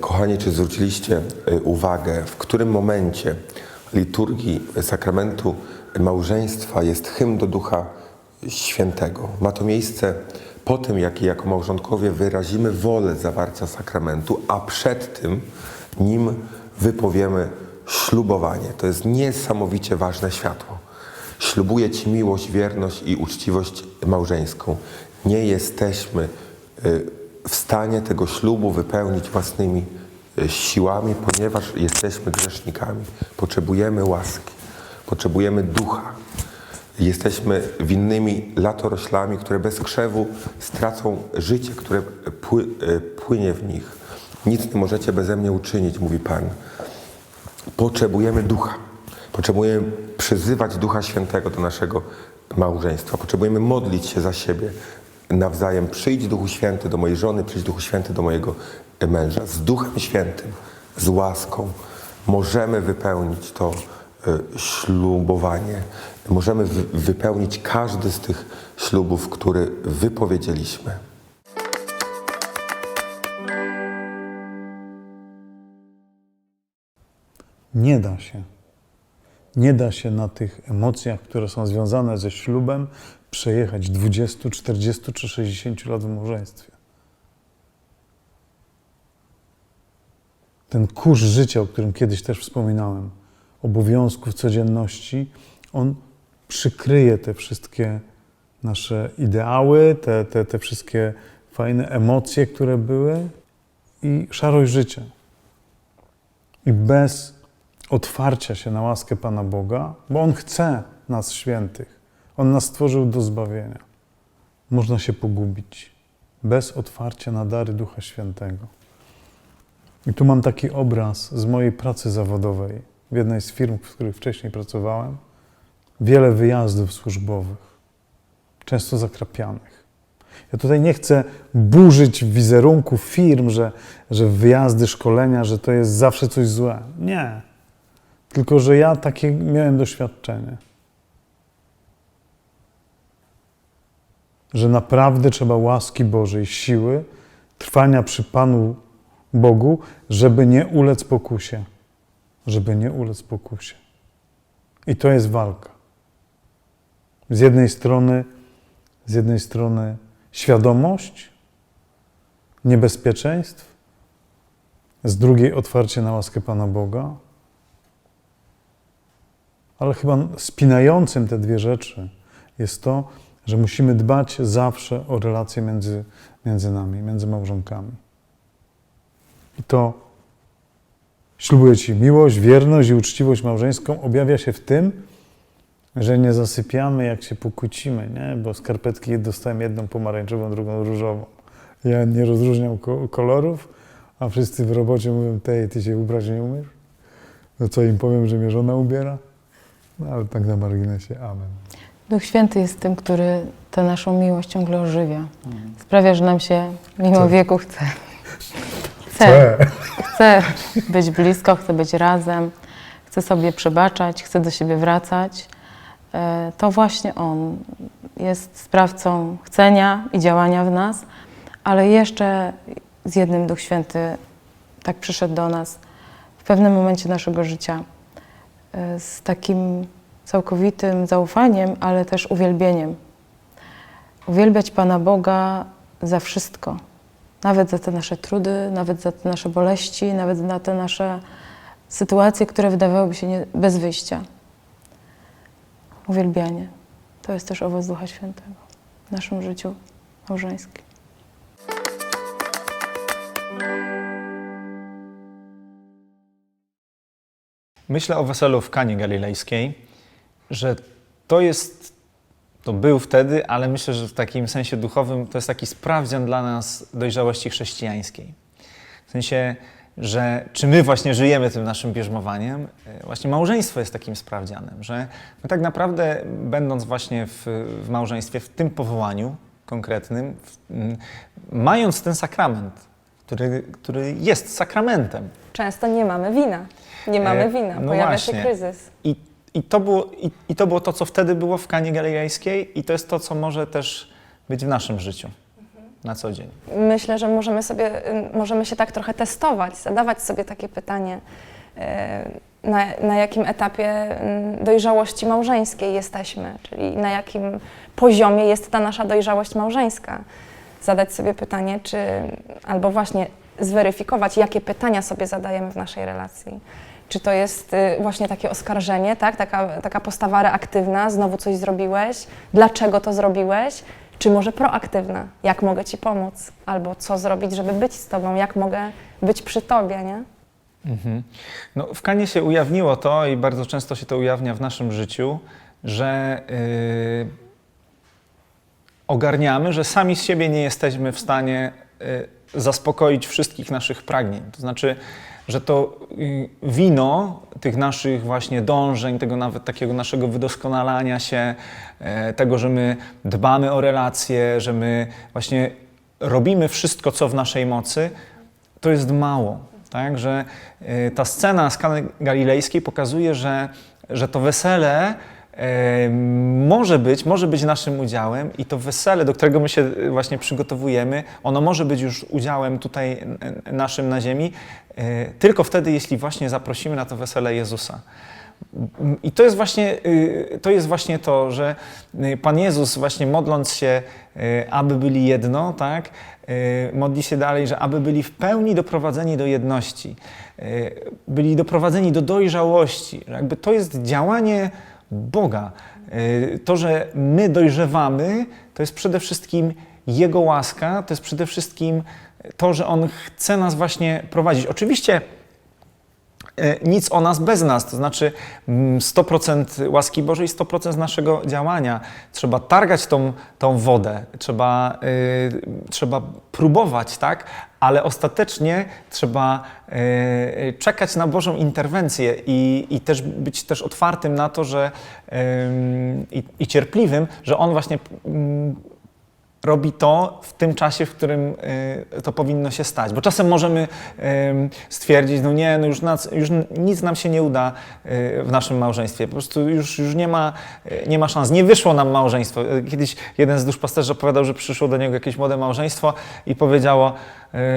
Kochani, czy zwróciliście e, uwagę, w którym momencie liturgii sakramentu małżeństwa jest hymn do Ducha Świętego. Ma to miejsce po tym, jak jako małżonkowie wyrazimy wolę zawarcia sakramentu, a przed tym nim wypowiemy ślubowanie. To jest niesamowicie ważne światło. Ślubuję Ci miłość, wierność i uczciwość małżeńską. Nie jesteśmy y, w stanie tego ślubu wypełnić własnymi y, siłami, ponieważ jesteśmy grzesznikami. Potrzebujemy łaski, potrzebujemy ducha. Jesteśmy winnymi latoroślami, które bez krzewu stracą życie, które y, płynie w nich. Nic nie możecie beze mnie uczynić, mówi Pan. Potrzebujemy ducha. Potrzebujemy przyzywać Ducha Świętego do naszego małżeństwa. Potrzebujemy modlić się za siebie nawzajem. Przyjdź Duchu Święty do mojej żony, przyjdź Duchu Święty do mojego męża. Z Duchem Świętym, z łaską możemy wypełnić to e, ślubowanie. Możemy wy- wypełnić każdy z tych ślubów, który wypowiedzieliśmy. Nie da się. Nie da się na tych emocjach, które są związane ze ślubem, przejechać 20, 40 czy 60 lat w małżeństwie. Ten kurz życia, o którym kiedyś też wspominałem, obowiązków codzienności, on przykryje te wszystkie nasze ideały, te, te, te wszystkie fajne emocje, które były i szarość życia. I bez otwarcia się na łaskę Pana Boga, bo On chce nas świętych. On nas stworzył do zbawienia. Można się pogubić bez otwarcia na dary Ducha Świętego. I tu mam taki obraz z mojej pracy zawodowej w jednej z firm, w których wcześniej pracowałem. Wiele wyjazdów służbowych, często zakrapianych. Ja tutaj nie chcę burzyć wizerunku firm, że, że wyjazdy, szkolenia, że to jest zawsze coś złe. Nie. Tylko, że ja takie miałem doświadczenie. Że naprawdę trzeba łaski Bożej, siły, trwania przy Panu Bogu, żeby nie ulec pokusie. Żeby nie ulec pokusie. I to jest walka. Z jednej strony, z jednej strony świadomość niebezpieczeństw, z drugiej otwarcie na łaskę Pana Boga. Ale chyba spinającym te dwie rzeczy jest to, że musimy dbać zawsze o relacje między, między nami, między małżonkami. I to ślubuję Ci miłość, wierność i uczciwość małżeńską objawia się w tym, że nie zasypiamy, jak się pokłócimy, nie? bo skarpetki dostałem jedną pomarańczową, drugą różową. Ja nie rozróżniam ko- kolorów, a wszyscy w robocie mówią, tej, ty się ubrać nie umiesz? No co im powiem, że mnie żona ubiera? No ale tak na marginesie, amen. Duch Święty jest tym, który tę naszą miłość ciągle ożywia. Sprawia, że nam się mimo Chce. wieku chce. Chce. Chce być blisko, chce być razem, chce sobie przebaczać, chce do siebie wracać. E, To właśnie On jest sprawcą chcenia i działania w nas, ale jeszcze z jednym Duch Święty tak przyszedł do nas w pewnym momencie naszego życia e, z takim całkowitym zaufaniem, ale też uwielbieniem. Uwielbiać Pana Boga za wszystko. Nawet za te nasze trudy, nawet za te nasze boleści, nawet za te nasze sytuacje, które wydawałyby się nie, bez wyjścia. Uwielbianie. To jest też owoc Ducha Świętego w naszym życiu małżeńskim. Myślę o weselu w Kanie Galilejskiej, że to jest, to był wtedy, ale myślę, że w takim sensie duchowym to jest taki sprawdzian dla nas dojrzałości chrześcijańskiej. W sensie, że czy my właśnie żyjemy tym naszym bierzmowaniem, e, właśnie małżeństwo jest takim sprawdzianem, że my tak naprawdę będąc właśnie w, w małżeństwie, w tym powołaniu konkretnym, w, mając ten sakrament, który, który jest sakramentem, Często nie mamy wina. Nie mamy E, wina, no pojawia właśnie. się kryzys. I, i, to było, i, I to było to, co wtedy było w Kanie Galilejskiej i to jest to, co może też być w naszym życiu. na co dzień? Myślę, że możemy sobie, możemy się tak trochę testować, zadawać sobie takie pytanie, y, na, na jakim etapie y, dojrzałości małżeńskiej jesteśmy, czyli na jakim poziomie jest ta nasza dojrzałość małżeńska. Zadać sobie pytanie, czy albo właśnie zweryfikować, jakie pytania sobie zadajemy w naszej relacji. Czy to jest y, właśnie takie oskarżenie, tak? taka, taka postawa reaktywna, znowu coś zrobiłeś, dlaczego to zrobiłeś, czy może proaktywna, jak mogę Ci pomóc, albo co zrobić, żeby być z Tobą, jak mogę być przy Tobie, nie? Mhm. No, w Kanie się ujawniło to i bardzo często się to ujawnia w naszym życiu, że yy, ogarniamy, że sami z siebie nie jesteśmy w stanie yy, zaspokoić wszystkich naszych pragnień. To znaczy, że to yy, wino tych naszych właśnie dążeń, tego nawet takiego naszego wydoskonalania się, yy, tego, że my dbamy o relacje, że my właśnie robimy wszystko, co w naszej mocy, to jest mało. Tak? Że y, ta scena z Galilejskiej pokazuje, że, że to wesele y, może być, może być naszym udziałem i to wesele, do którego my się y, właśnie przygotowujemy, ono może być już udziałem tutaj naszym na ziemi, y, tylko wtedy, jeśli właśnie zaprosimy na to wesele Jezusa. I to jest właśnie y, to, jest właśnie to że y, Pan Jezus właśnie modląc się, aby byli jedno, tak, modli się dalej, że aby byli w pełni doprowadzeni do jedności, byli doprowadzeni do dojrzałości. Jakby to jest działanie Boga. Y, To, że my dojrzewamy, to jest przede wszystkim Jego łaska, to jest przede wszystkim to, że On chce nas właśnie prowadzić. Oczywiście e, nic o nas bez nas, to znaczy mm, 100% łaski Bożej, 100% z naszego działania. Trzeba targać tą, tą wodę, trzeba, y, trzeba próbować, tak? Ale ostatecznie trzeba y, czekać na Bożą interwencję i, i też być też otwartym na to, że i, i cierpliwym, że On właśnie mm, robi to w tym czasie, w którym y, to powinno się stać. Bo czasem możemy stwierdzić, no nie, no już, nas, już nic nam się nie uda y, w naszym małżeństwie. Po prostu już, już nie, ma, y, nie ma szans. Nie wyszło nam małżeństwo. Kiedyś jeden z duszpasterzy opowiadał, że przyszło do niego jakieś młode małżeństwo i powiedziało,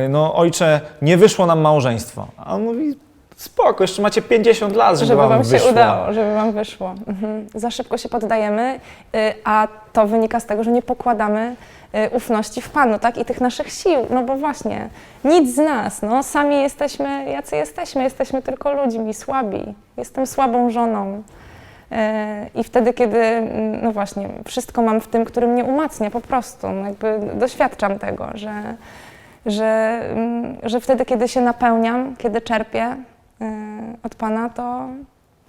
no ojcze, nie wyszło nam małżeństwo. A on mówi, spoko, jeszcze macie 50 lat, żeby, żeby wam Wam się wyszło. udało, żeby Wam wyszło. Mhm. Za szybko się poddajemy, y, a to wynika z tego, że nie pokładamy y, ufności w Panu, tak? I tych naszych sił, no bo właśnie, nic z nas, no, sami jesteśmy, jacy jesteśmy, jesteśmy tylko ludźmi, słabi. Jestem słabą żoną. Y, I wtedy, kiedy, mm, no właśnie, wszystko mam w tym, który mnie umacnia po prostu, no jakby doświadczam tego, że, że, mm, że wtedy, kiedy się napełniam, kiedy czerpię od Pana, to,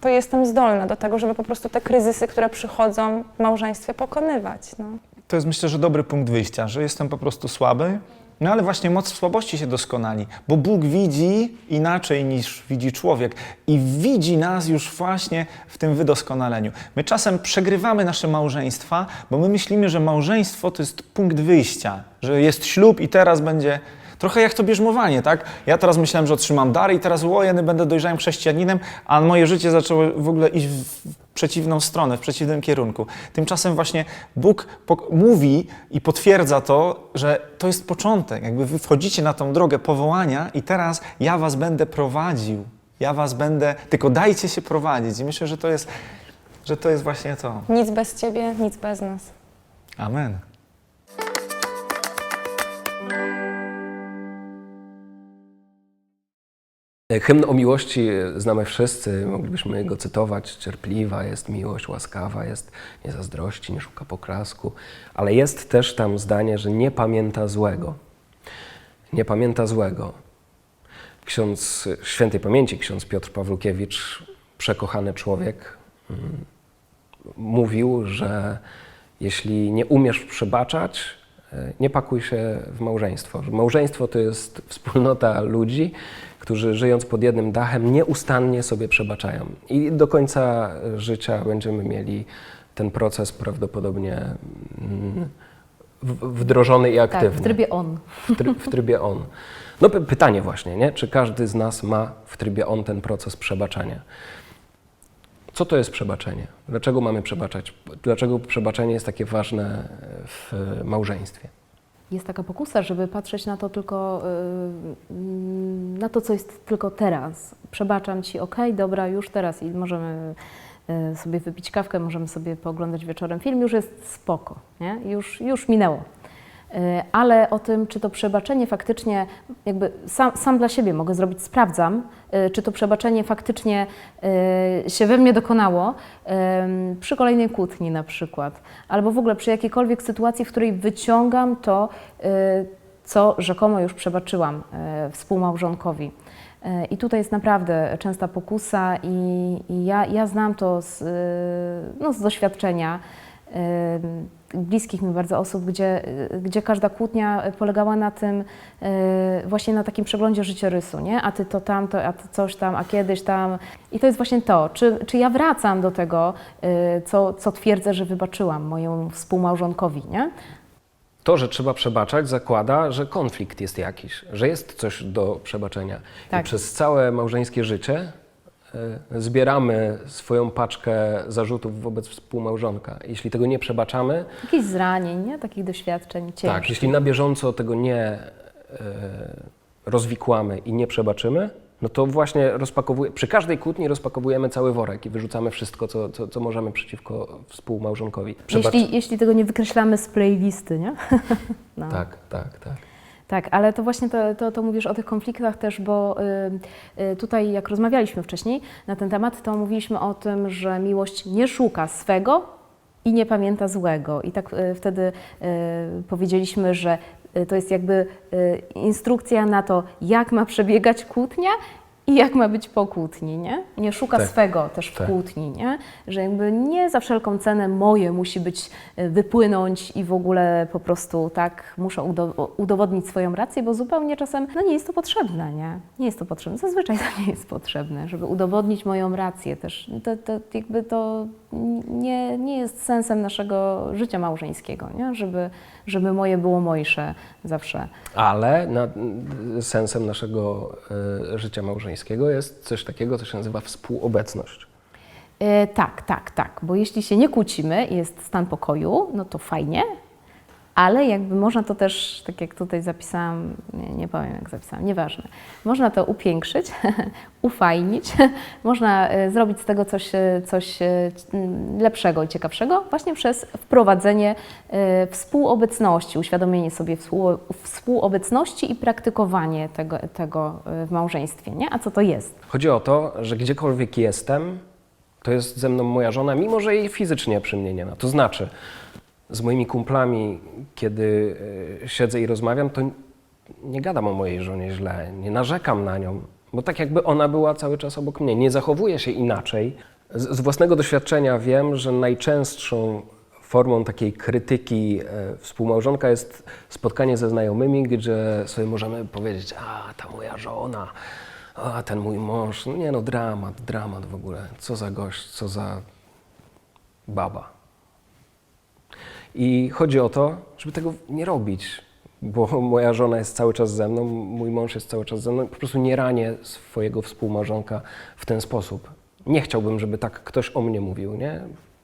to jestem zdolna do tego, żeby po prostu te kryzysy, które przychodzą w małżeństwie, pokonywać. No. To jest myślę, że dobry punkt wyjścia, że jestem po prostu słaby, no ale właśnie moc w słabości się doskonali, bo Bóg widzi inaczej niż widzi człowiek i widzi nas już właśnie w tym wydoskonaleniu. My czasem przegrywamy nasze małżeństwa, bo my myślimy, że małżeństwo to jest punkt wyjścia, że jest ślub i teraz będzie Trochę jak to bierzmowanie, tak? Ja teraz myślałem, że otrzymam dar i teraz łojeny będę dojrzałym chrześcijaninem, a moje życie zaczęło w ogóle iść w przeciwną stronę, w przeciwnym kierunku. Tymczasem właśnie Bóg mówi i potwierdza to, że to jest początek. Jakby wy wchodzicie na tą drogę powołania i teraz ja was będę prowadził. Ja was będę, tylko dajcie się prowadzić. I myślę, że to jest, że to jest właśnie to. Nic bez Ciebie, nic bez nas. Amen. Hymn o miłości znamy wszyscy, moglibyśmy go cytować. Cierpliwa jest miłość, łaskawa jest, nie zazdrości, nie szuka poklasku, ale jest też tam zdanie, że nie pamięta złego. Nie pamięta złego. Ksiądz świętej pamięci, ksiądz Piotr Pawlukiewicz, przekochany człowiek, mm, mówił, że jeśli nie umiesz przebaczać, e, nie pakuj się w małżeństwo. Że Małżeństwo to jest wspólnota ludzi, którzy żyjąc pod jednym dachem nieustannie sobie przebaczają. I do końca życia będziemy mieli ten proces prawdopodobnie mm, wdrożony i Tak, aktywny. w trybie on. W, try, w trybie on. No py- pytanie właśnie, nie? czy każdy z nas ma w trybie on ten proces przebaczania? Co to jest przebaczenie? Dlaczego mamy przebaczać? Dlaczego przebaczenie jest takie ważne w małżeństwie? Jest taka pokusa, żeby patrzeć na to tylko, y, na to, co jest tylko teraz. Przebaczam ci, okej, dobra, już teraz i możemy y, sobie wypić kawkę, możemy sobie pooglądać wieczorem film, już jest spoko, nie? Już, już minęło. Y, Ale o tym, czy to przebaczenie faktycznie, jakby sam, sam dla siebie mogę zrobić, sprawdzam, y, czy to przebaczenie faktycznie y, się we mnie dokonało przy kolejnej kłótni na przykład, albo w ogóle przy jakiejkolwiek sytuacji, w której wyciągam to, co rzekomo już przebaczyłam współmałżonkowi. I tutaj jest naprawdę częsta pokusa i, i ja, ja znam to z, no, z doświadczenia bliskich mi bardzo osób, gdzie, gdzie każda kłótnia polegała na tym, y, właśnie na takim przeglądzie życiorysu, nie? A ty to tamto, a ty coś tam, a kiedyś tam. I to jest właśnie to, czy, czy ja wracam do tego, y, co, co twierdzę, że wybaczyłam mojemu współmałżonkowi, nie? To, że trzeba przebaczać, zakłada, że konflikt jest jakiś, że jest coś do przebaczenia. I Tak. przez całe małżeńskie życie zbieramy swoją paczkę zarzutów wobec współmałżonka. Jeśli tego nie przebaczamy, Jakichś zranień, nie? Takich doświadczeń ciężkich. tak, jeśli na bieżąco tego nie y, rozwikłamy i nie przebaczymy, no to właśnie rozpakowuje, przy każdej kłótni rozpakowujemy cały worek i wyrzucamy wszystko, co, co, co możemy przeciwko współmałżonkowi. Przebacz- Jeśli, jeśli tego nie wykreślamy z playlisty, nie? No. Tak, tak, tak. Tak, ale to właśnie to, to, to mówisz o tych konfliktach też, bo y, y, tutaj jak rozmawialiśmy wcześniej na ten temat, to mówiliśmy o tym, że miłość nie szuka swego i nie pamięta złego. I tak y, wtedy y, powiedzieliśmy, że y, to jest jakby y, instrukcja na to, jak ma przebiegać kłótnia i jak ma być po kłótni, nie? Nie szuka Tak. swego też w Tak. kłótni, nie? Że jakby nie za wszelką cenę moje musi być, y, wypłynąć i w ogóle po prostu tak muszę udo- udowodnić swoją rację, bo zupełnie czasem, no nie jest to potrzebne, nie? Nie jest to potrzebne, zazwyczaj to nie jest potrzebne, żeby udowodnić moją rację też. To, to jakby to nie, nie jest sensem naszego życia małżeńskiego, nie? Żeby, żeby moje było mojsze zawsze. Ale na, sensem naszego e, życia małżeńskiego jest coś takiego, co się nazywa współobecność. E, tak, tak, tak, bo jeśli się nie kłócimy i jest stan pokoju, no to fajnie, ale jakby można to też, tak jak tutaj zapisałam, nie, nie powiem jak zapisałam, nieważne, można to upiększyć, ufajnić, można e, zrobić z tego coś, e, coś e, m, lepszego i ciekawszego właśnie przez wprowadzenie współobecności, uświadomienie sobie współ, współobecności i praktykowanie tego, tego w małżeństwie, nie? A co to jest? Chodzi o to, że gdziekolwiek jestem, to jest ze mną moja żona, mimo że jej fizycznie przy mnie nie ma. To znaczy, z moimi kumplami, kiedy e, siedzę i rozmawiam, to nie gadam o mojej żonie źle, nie narzekam na nią, bo tak jakby ona była cały czas obok mnie. Nie zachowuję się inaczej. Z, z własnego doświadczenia wiem, że najczęstszą formą takiej krytyki e, współmałżonka jest spotkanie ze znajomymi, gdzie sobie możemy powiedzieć, a ta moja żona, a ten mój mąż, no nie no, dramat, dramat w ogóle, co za gość, co za baba. I chodzi o to, żeby tego nie robić, bo moja żona jest cały czas ze mną, mój mąż jest cały czas ze mną. Po prostu nie ranię swojego współmałżonka w ten sposób. Nie chciałbym, żeby tak ktoś o mnie mówił, nie?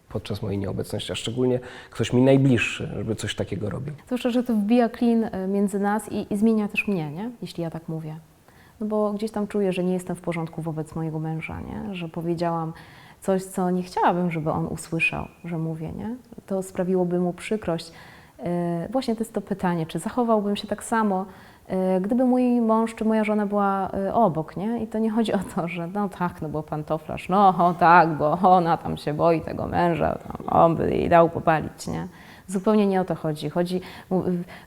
Podczas mojej nieobecności, a szczególnie ktoś mi najbliższy, żeby coś takiego robił. Zwłaszcza, że to wbija klin e, między nas i, i zmienia też mnie, nie? jeśli ja tak mówię. No bo gdzieś tam czuję, że nie jestem w porządku wobec mojego męża, nie? że powiedziałam coś, co nie chciałabym, żeby on usłyszał, że mówię. Nie? To sprawiłoby mu przykrość. E, Właśnie to jest to pytanie, czy zachowałbym się tak samo, e, gdyby mój mąż czy moja żona była e, obok, nie? I to nie chodzi o to, że no tak, no bo pantoflarz, no tak, bo ona tam się boi tego męża, tam, on by jej dał popalić, nie? Zupełnie nie o to chodzi. Chodzi,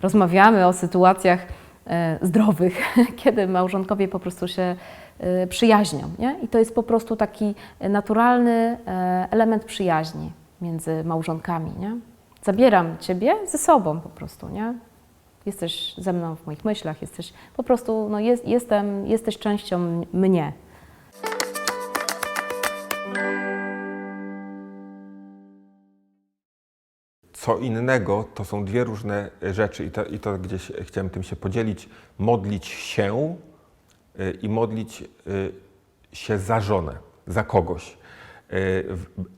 rozmawiamy o sytuacjach zdrowych, kiedy małżonkowie po prostu się przyjaźnią, nie? I to jest po prostu taki naturalny e, element przyjaźni między małżonkami, nie? Zabieram Ciebie ze sobą po prostu, nie? Jesteś ze mną w moich myślach, jesteś po prostu, no jest, jestem, jesteś częścią mnie. Co innego to są dwie różne rzeczy i to, i to gdzieś chciałem tym się podzielić. Modlić się y, i modlić y, się za żonę, za kogoś. Y,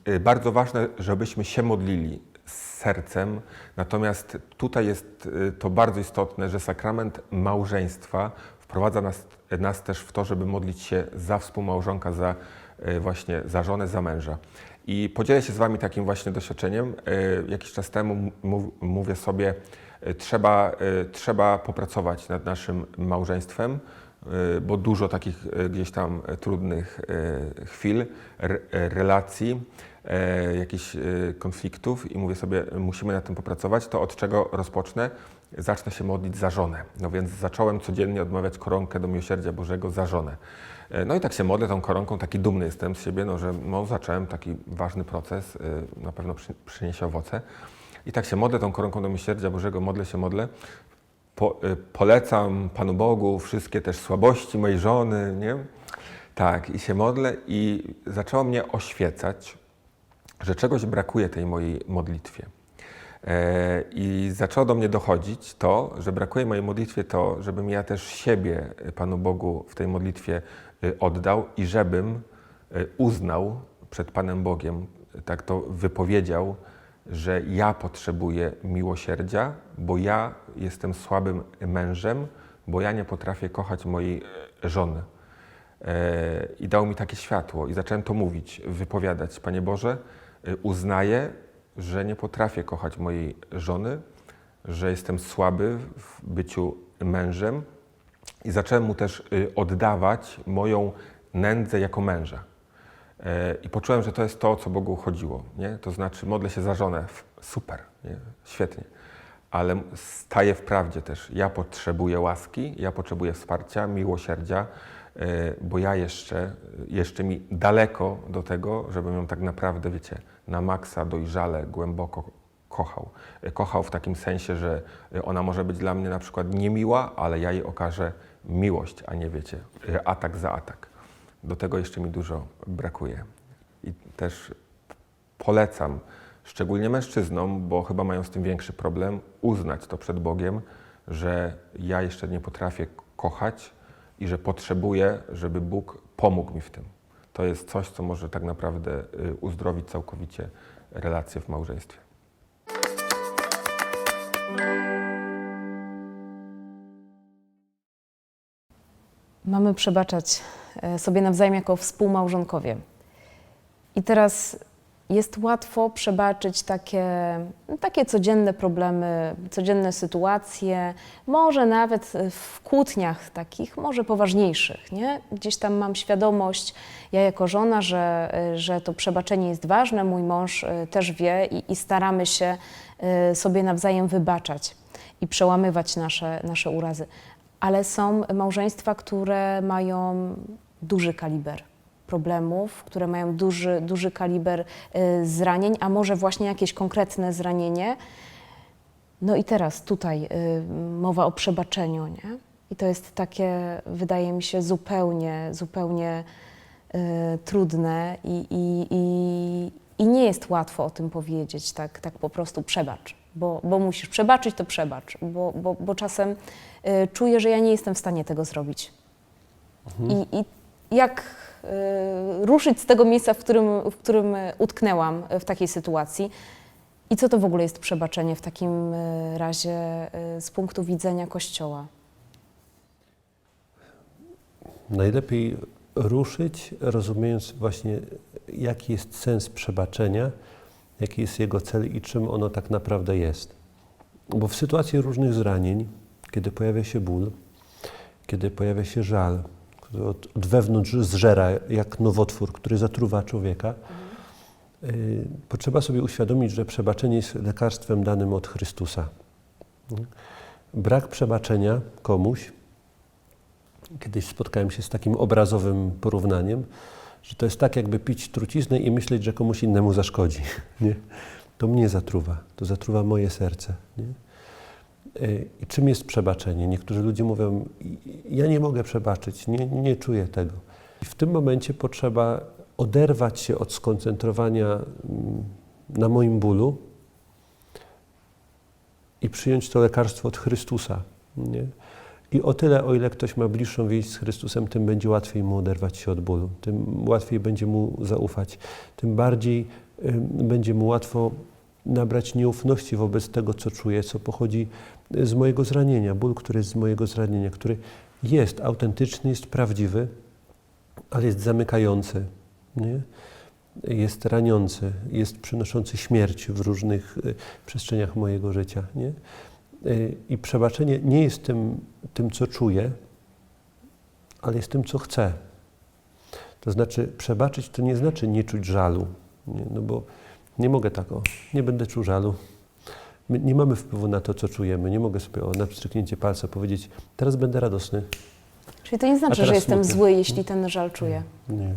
y, Bardzo ważne, żebyśmy się modlili sercem. Natomiast tutaj jest y, to bardzo istotne, że sakrament małżeństwa wprowadza nas, nas też w to, żeby modlić się za współmałżonka, za y, właśnie za żonę, za męża. I podzielę się z Wami takim właśnie doświadczeniem. Y, Jakiś czas temu mów, mówię sobie, y, trzeba, y, trzeba popracować nad naszym małżeństwem, y, bo dużo takich y, gdzieś tam y, trudnych y, chwil, re- y, relacji, y, jakichś y, konfliktów i mówię sobie, musimy nad tym popracować, to od czego rozpocznę? Zacznę się modlić za żonę. No więc zacząłem codziennie odmawiać koronkę do miłosierdzia Bożego za żonę. No i tak się modlę tą koronką, taki dumny jestem z siebie, no, że no, zacząłem taki ważny proces, y, na pewno przy, przyniesie owoce. I tak się modlę tą koronką do miłosierdzia Bożego, modlę się, modlę. Po, y, polecam Panu Bogu wszystkie też słabości mojej żony, nie? Tak, i się modlę i zaczęło mnie oświecać, że czegoś brakuje tej mojej modlitwie. E, I zaczęło do mnie dochodzić to, że brakuje mojej modlitwie to, żebym ja też siebie y, Panu Bogu w tej modlitwie y, oddał i żebym uznał przed Panem Bogiem, tak to wypowiedział, że ja potrzebuję miłosierdzia, bo ja jestem słabym mężem, bo ja nie potrafię kochać mojej e, żony. E, I dał mi takie światło i zacząłem to mówić, wypowiadać. Panie Boże, y, uznaję, że nie potrafię kochać mojej żony, że jestem słaby w byciu mężem i zacząłem mu też oddawać moją nędzę jako męża. E, I poczułem, że to jest to, o co Bogu chodziło. Nie? To znaczy, modlę się za żonę, super, nie? świetnie, ale staję w prawdzie też. Ja potrzebuję łaski, ja potrzebuję wsparcia, miłosierdzia, e, bo ja jeszcze, jeszcze mi daleko do tego, żebym ją tak naprawdę, wiecie, na maksa, dojrzale, głęboko kochał. E, Kochał w takim sensie, że ona może być dla mnie na przykład niemiła, ale ja jej okażę miłość, a nie wiecie, atak za atak. Do tego jeszcze mi dużo brakuje. I też polecam, szczególnie mężczyznom, bo chyba mają z tym większy problem, uznać to przed Bogiem, że ja jeszcze nie potrafię kochać i że potrzebuję, żeby Bóg pomógł mi w tym. To jest coś, co może tak naprawdę y, uzdrowić całkowicie relacje w małżeństwie. Mamy przebaczać sobie nawzajem jako współmałżonkowie. I teraz jest łatwo przebaczyć takie, no, takie codzienne problemy, codzienne sytuacje, może nawet w kłótniach takich, może poważniejszych. Nie? Gdzieś tam mam świadomość, ja jako żona, że, e, że to przebaczenie jest ważne, mój mąż e, też wie i, i staramy się e, sobie nawzajem wybaczać i przełamywać nasze, nasze urazy. Ale są małżeństwa, które mają duży kaliber problemów, które mają duży, duży kaliber y, zranień, a może właśnie jakieś konkretne zranienie. No i teraz tutaj y, mowa o przebaczeniu, nie? I to jest takie, wydaje mi się, zupełnie, zupełnie y, trudne i, i, i, i nie jest łatwo o tym powiedzieć, tak, tak po prostu przebacz, bo, bo musisz przebaczyć, to przebacz, bo, bo, bo czasem czuję, że ja nie jestem w stanie tego zrobić. I, I jak y, ruszyć z tego miejsca, w którym, w którym y, utknęłam y, w takiej sytuacji? I co to w ogóle jest przebaczenie w takim y, razie y, z punktu widzenia Kościoła? Najlepiej ruszyć, rozumiejąc właśnie, jaki jest sens przebaczenia, jaki jest jego cel i czym ono tak naprawdę jest. Bo w sytuacji różnych zranień, kiedy pojawia się ból, kiedy pojawia się żal, który od, od wewnątrz zżera jak nowotwór, który zatruwa człowieka, y, potrzeba sobie uświadomić, że przebaczenie jest lekarstwem danym od Chrystusa. Brak przebaczenia komuś Kiedyś spotkałem się z takim obrazowym porównaniem, że to jest tak, jakby pić truciznę i myśleć, że komuś innemu zaszkodzi. Nie? To mnie zatruwa, to zatruwa moje serce. Nie? Y, I czym jest przebaczenie? Niektórzy ludzie mówią, ja nie mogę przebaczyć, nie, nie czuję tego. I w tym momencie potrzeba oderwać się od skoncentrowania mm, na moim bólu i przyjąć to lekarstwo od Chrystusa. Nie? I o tyle, o ile ktoś ma bliższą więź z Chrystusem, tym będzie łatwiej mu oderwać się od bólu, tym łatwiej będzie mu zaufać, tym bardziej ym, będzie mu łatwo nabrać nieufności wobec tego, co czuję, co pochodzi z mojego zranienia, ból, który jest z mojego zranienia, który jest autentyczny, jest prawdziwy, ale jest zamykający, nie? jest raniący, jest przynoszący śmierć w różnych y, przestrzeniach mojego życia. Nie? Y, I przebaczenie nie jest tym, tym, co czuję, ale jest tym, co chcę. To znaczy, przebaczyć to nie znaczy nie czuć żalu, nie? no bo nie mogę tak, o, nie będę czuł żalu. My nie mamy wpływu na to, co czujemy. Nie mogę sobie o, na pstryknięcie palca powiedzieć, teraz będę radosny. Czyli to nie znaczy, że jestem smutny. zły, jeśli ten żal czuję. Nie.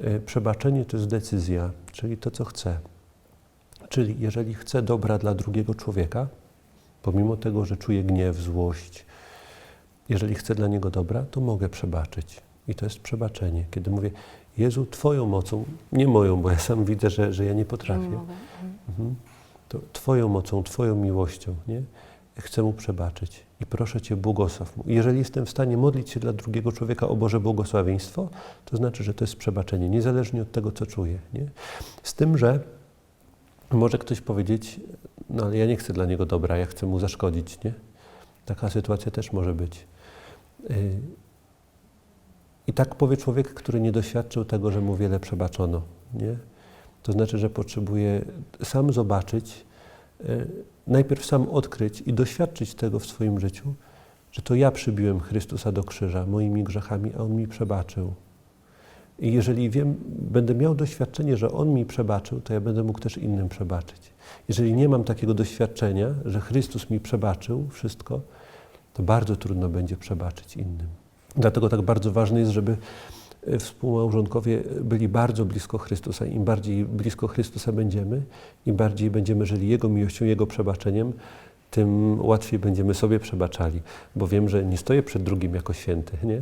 E, Przebaczenie to jest decyzja, czyli to, co chcę. Czyli jeżeli chcę dobra dla drugiego człowieka, pomimo tego, że czuję gniew, złość, jeżeli chcę dla niego dobra, to mogę przebaczyć. I to jest przebaczenie. Kiedy mówię, Jezu, Twoją mocą, nie moją, bo ja sam widzę, że, że ja nie potrafię. Mogę. Mhm. To Twoją mocą, Twoją miłością, nie? Chcę mu przebaczyć i proszę Cię, błogosław mu. Jeżeli jestem w stanie modlić się dla drugiego człowieka o Boże błogosławieństwo, to znaczy, że to jest przebaczenie, niezależnie od tego, co czuję. Nie? Z tym, że może ktoś powiedzieć, no ale ja nie chcę dla niego dobra, ja chcę mu zaszkodzić. Nie? Taka sytuacja też może być. I tak powie człowiek, który nie doświadczył tego, że mu wiele przebaczono. Nie? To znaczy, że potrzebuje sam zobaczyć, y, najpierw sam odkryć i doświadczyć tego w swoim życiu, że to ja przybiłem Chrystusa do krzyża moimi grzechami, a On mi przebaczył. I jeżeli wiem, będę miał doświadczenie, że On mi przebaczył, to ja będę mógł też innym przebaczyć. Jeżeli nie mam takiego doświadczenia, że Chrystus mi przebaczył wszystko, to bardzo trudno będzie przebaczyć innym. Dlatego tak bardzo ważne jest, żeby e, współmałżonkowie byli bardzo blisko Chrystusa. Im bardziej blisko Chrystusa będziemy, im bardziej będziemy żyli Jego miłością, Jego przebaczeniem, tym łatwiej będziemy sobie przebaczali. Bo wiem, że nie stoję przed drugim jako święty, nie?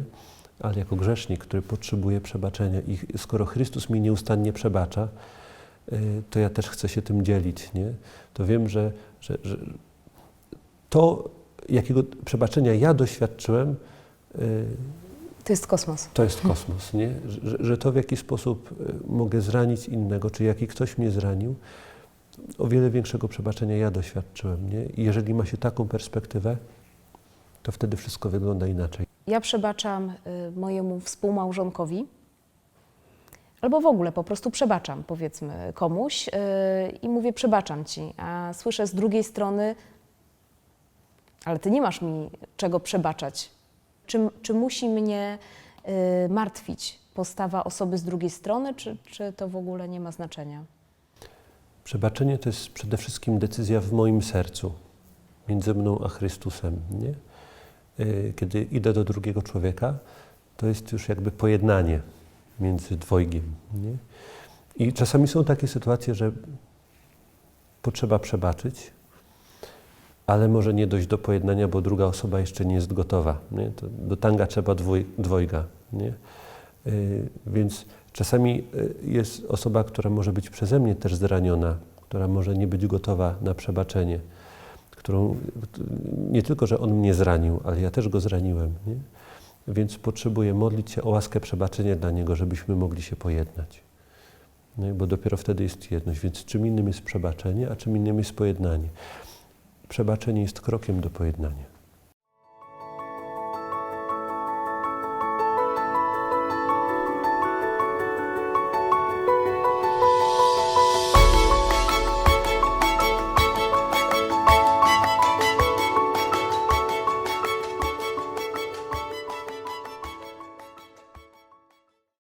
ale jako grzesznik, który potrzebuje przebaczenia. I skoro Chrystus mi nieustannie przebacza, y, to ja też chcę się tym dzielić. Nie? To wiem, że, że, że to, jakiego przebaczenia ja doświadczyłem, To jest kosmos. to jest kosmos, nie? Że, że to w jaki sposób y, mogę zranić innego, czy jaki ktoś mnie zranił, o wiele większego przebaczenia ja doświadczyłem, nie? I jeżeli ma się taką perspektywę, to wtedy wszystko wygląda inaczej. Ja przebaczam y, mojemu współmałżonkowi, albo w ogóle po prostu przebaczam, powiedzmy, komuś y, i mówię, przebaczam ci, a słyszę z drugiej strony, ale ty nie masz mi czego przebaczać. Czy, czy musi mnie y, martwić postawa osoby z drugiej strony, czy, czy to w ogóle nie ma znaczenia? Przebaczenie to jest przede wszystkim decyzja w moim sercu, między mną a Chrystusem. Nie? Y, Kiedy idę do drugiego człowieka, to jest już jakby pojednanie między dwojgiem. Nie? I czasami są takie sytuacje, że potrzeba przebaczyć, ale może nie dojść do pojednania, bo druga osoba jeszcze nie jest gotowa. Nie? Do tanga trzeba dwój, dwojga. Nie? Y, Więc czasami y, jest osoba, która może być przeze mnie też zraniona, która może nie być gotowa na przebaczenie, którą nie tylko, że on mnie zranił, ale ja też go zraniłem. Nie? Więc potrzebuję modlić się o łaskę przebaczenia dla niego, żebyśmy mogli się pojednać. Bo dopiero wtedy jest jedność. Więc czym innym jest przebaczenie, a czym innym jest pojednanie. Przebaczenie jest krokiem do pojednania.